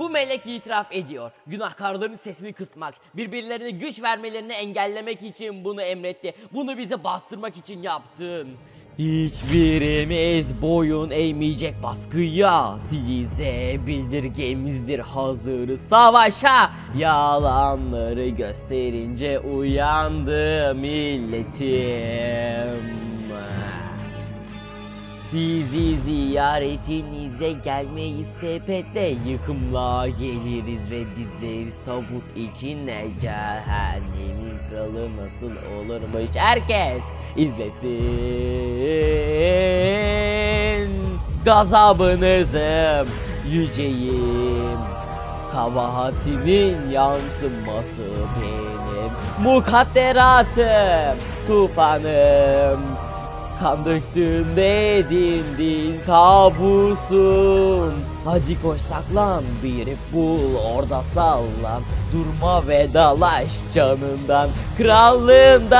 Bu melek itiraf ediyor. Günahkarların sesini kısmak, birbirlerine güç vermelerini engellemek için bunu emretti. Bunu bize bastırmak için yaptın. Hiçbirimiz boyun eğmeyecek baskıya Size bildirgemizdir hazır savaşa Yalanları gösterince uyandı milletim sizi ziyaretinize gelmeyi sepetle yıkımla geliriz ve dizeriz tabut içine cehennemin kralı nasıl olurmuş? Herkes izlesin. Gazabınızım yüceyim kabahatimin yansıması benim. Mukadderatım tufanım Kan döktün edindin kabusun. Hadi koş saklan bir bul orada sallan. Durma ve dalaş canından krallığından